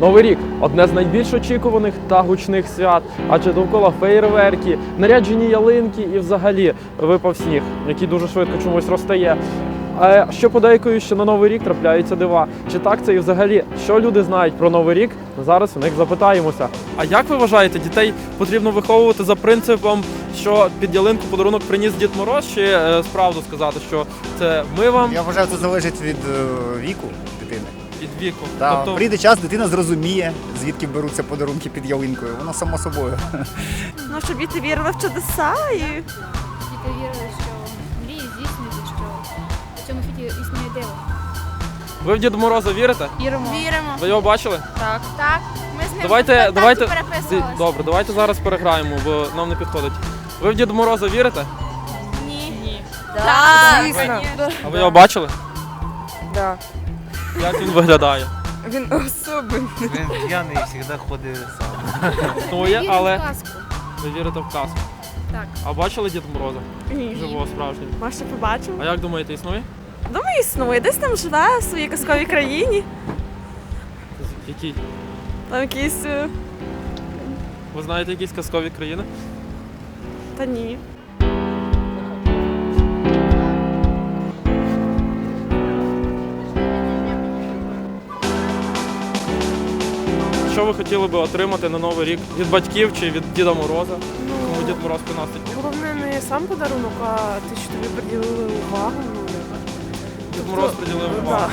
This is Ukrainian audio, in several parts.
Новий рік одне з найбільш очікуваних та гучних свят, адже довкола фейерверки, наряджені ялинки і взагалі випав сніг, який дуже швидко чомусь розтає. А що подейкую, що на новий рік трапляються дива. Чи так це і взагалі? Що люди знають про новий рік? Зараз у них запитаємося. А як ви вважаєте, дітей потрібно виховувати за принципом, що під ялинку подарунок приніс Дід Мороз, чи е, справду сказати, що це ми вам Я вважаю, це залежить від е, віку. Від віку? Та Тобто прийде час, дитина зрозуміє, звідки беруться подарунки під ялинкою. Воно само собою. Ну, щоб діти вірили в чудеса і Діти вірили, що мрії здійснюються, що в цьому світі існує диво. ви в Діда Мороза вірите? Віримо. віримо. Ви його бачили? Так. Так, ми з ним Давайте, в давайте переписувалися. добре, давайте зараз переграємо, бо нам не підходить. Ви в Діда Мороза вірите? Ні. Ні. Так, звісно. А ви його бачили? Да. Як він виглядає? Він особливий. Він п'яний і завжди ходить сам. Існує, але ви вірите в казку. Так. А бачили Діда Мороза? Ні. Живого справжнього. Маша побачив. А як думаєте, існує? Думаю, існує. Десь там живе в своїй казковій країні. Які? Там якісь. е, Ви знаєте якісь казкові країни? Та ні. Що ви хотіли би отримати на Новий рік від батьків чи від Діда Мороза? Кому Дід Мороз приносить? Головне не сам подарунок, а те, що тобі приділили увагу. Ну, Дід Мороз приділив увагу.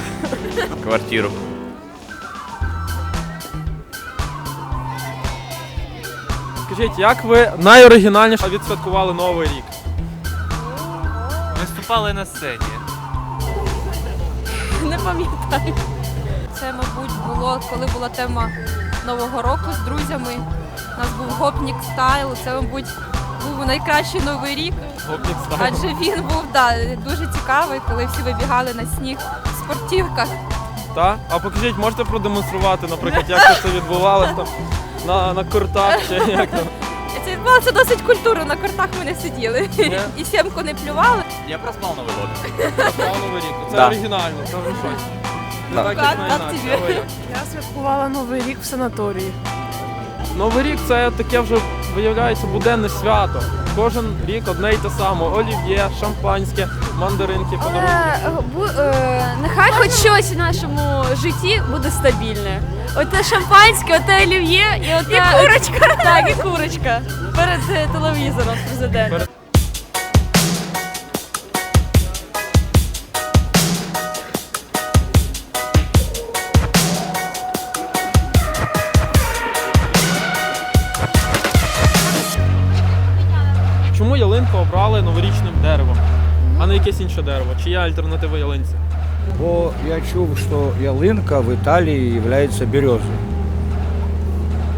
Квартиру. Скажіть, як ви найоригінальніше відсвяткували Новий рік? Виступали на сцені. Не пам'ятаю. Це, мабуть, було, коли була тема Нового року з друзями. У нас був гопнік стайл. Це, мабуть, був найкращий новий рік, адже він був да, дуже цікавий, коли всі вибігали на сніг в спортівках. Так? А покажіть, можете продемонструвати, наприклад, як це відбувалося там на, на кортах чи як там? Це відбувалося досить культурно. На картах ми не сиділи Ні? і сімку не плювали. Я проспав Новий год. Проспав Новий рік. Це Да. оригінально, це вже щось. Да. так, як Так, так інакше. тобі. Як? Я святкувала Новий рік в санаторії. Новий рік це таке вже виявляється буденне свято. Кожен рік одне й те саме. Олів'є, шампанське, мандаринки, подарунки. е, нехай хоч щось в нашому житті буде стабільне. Оте шампанське, оте олів'є і оте... І курочка. Так, і курочка. Перед е, телевізором з президентом. Перед- ялинку обрали новорічним деревом, а не якесь інше дерево? Чи є альтернатива ялинці? Бо я чув, що ялинка в Італії є березою.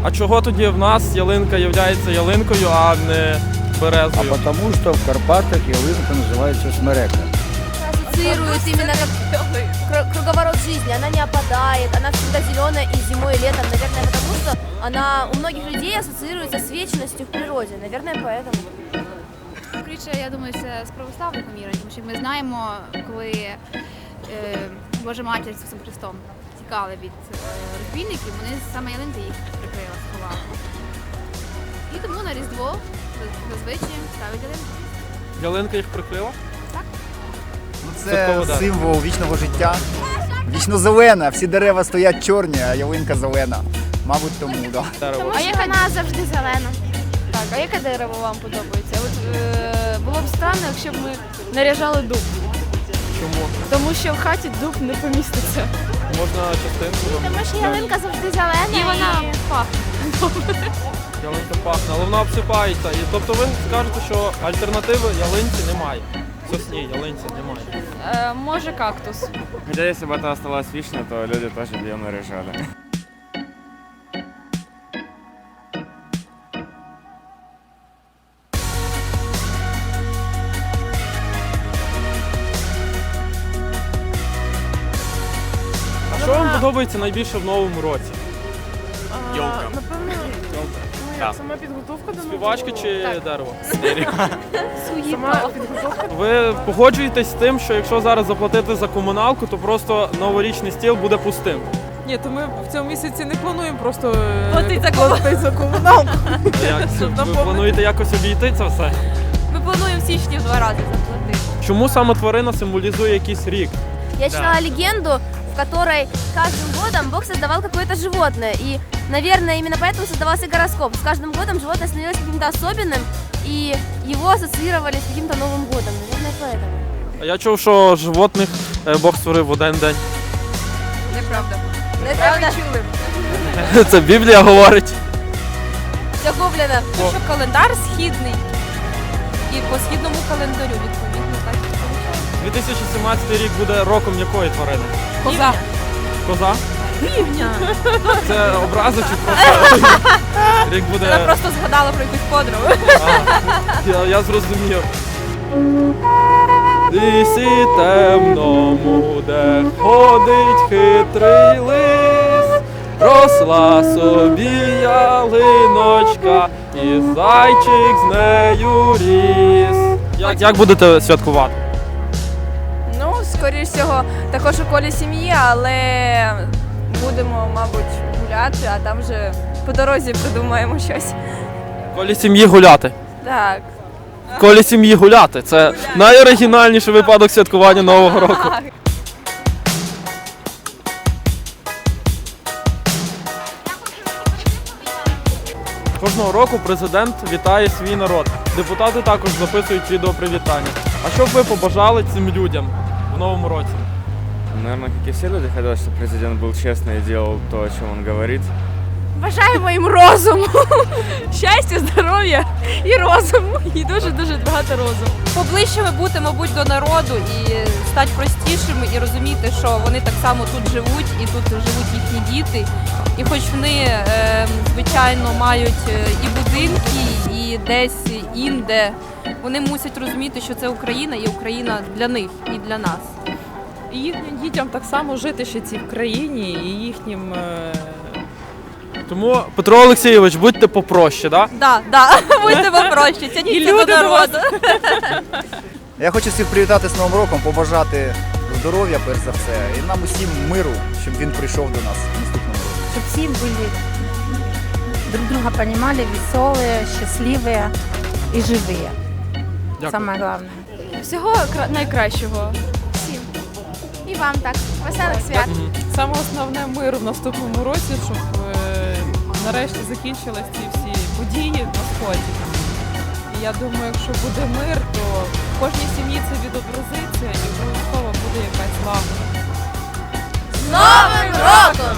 А чого тоді в нас ялинка є ялинкою, а не березою? А потому що в Карпатах ялинка називається смерека. ассоциирует именно как круговорот жизни. Она не опадает, она всегда зеленая и зимой, и летом. Наверное, потому что она у многих людей ассоциируется с вечностью в природе. Наверное, поэтому. Скоріше, я думаю, це з православних помірень, тому що ми знаємо, коли е, Божа матір з Ісусом Христом тікали від е, розбійників, вони саме ялинка їх прикрила, сховала. І тому на Різдво зазвичай ставить ялинку. Ялинка їх прикрила? Ну, Святкове Це дерево. символ вічного життя. Вічно зелена, всі дерева стоять чорні, а ялинка зелена. Мабуть, тому, так. Да. Дерево. А яка вона завжди зелена? Так, а яке дерево вам подобається? От е, було б странно, якщо б ми наряжали дуб. Чому? Тому що в хаті дуб не поміститься. Можна частинку? Тому що ялинка завжди зелена. І вона пахне. Ялинка пахне, але вона обсипається. І, тобто ви скажете, що альтернативи ялинці немає. Сосні, ялинці немає. Е, може кактус. Хоча, якщо б це осталась вічно, то люди теж б її наряжали. Подобається найбільше в новому році? А, Йолка. Напевно, ну, Так. сама підготовка до Співачки чи дерево? Сама підготовка Ви погоджуєтесь з тим, що якщо зараз заплатити за комуналку, то просто новорічний стіл буде пустим. Ні, то ми в цьому місяці не плануємо просто е, Платить за платити за комуналку. Як ви наповнити. плануєте якось обійти це все? Ми плануємо в січні в два рази заплатити. Чому саме тварина символізує якийсь рік? Я читала легенду, в которой каждым годом Бог создавал какое-то животное. И, наверное, именно поэтому создавался гороскоп. С каждым годом животное становилось каким-то особенным, и его ассоциировали с каким-то Новым годом. Наверное, поэтому. А Я чув, що животних е, Бог створив в один день. Неправда. Неправда? Це Біблія говорить. Все куплено. Тому що календар східний. І по східному календарю відповідно так. і виходить. 2017 рік буде роком якої тварини? Коза. Коза? Рівня. Це образа чи просто рік буде. Вона просто згадала про якусь подругу. А, я, я зрозумів. Лісі темному, де ходить хитрий лис, росла собі ялиночка, і зайчик з нею ріс. Як, як будете святкувати? Скоріш всього, також у колі сім'ї, але будемо, мабуть, гуляти, а там вже по дорозі придумаємо щось. В колі сім'ї гуляти. Так. В колі сім'ї гуляти. Це найоригінальніший випадок святкування Нового року. Кожного року президент вітає свій народ. Депутати також записують відеопривітання. А що б ви побажали цим людям в новому році? Наверное, как и все люди, хотят, чтобы президент был честный и делал то, о чем он говорит. Бажаємо їм розуму, щастя, здоров'я і розуму. І дуже-дуже багато розуму. Поближчими бути, мабуть, до народу і стати простішими і розуміти, що вони так само тут живуть, і тут живуть їхні діти. І хоч вони, е, звичайно, мають е, і будинки, і десь інде, вони мусять розуміти, що це Україна і Україна для них і для нас. І їхнім дітям так само жити ще цій в країні, і їхнім. е, Тому, Петро Олексійович, будьте попроще, да? Да, да, будьте попроще, тяніться до люди до вас. народу. Я хочу всіх привітати з Новим роком, побажати здоров'я, перш за все, і нам усім миру, щоб він прийшов до нас в наступному році. Щоб всі були друг друга понимали, веселые, счастливые и живые. Дякую. Самое главное. Всього кра- найкращого. І вам так. Веселих свят. Саме основне мир в наступному році, щоб е, нарешті закінчились ці всі події на сході. І я думаю, якщо буде мир, то в кожній сім'ї це відобразиться і обов'язково буде якась лагода. С Новым роком!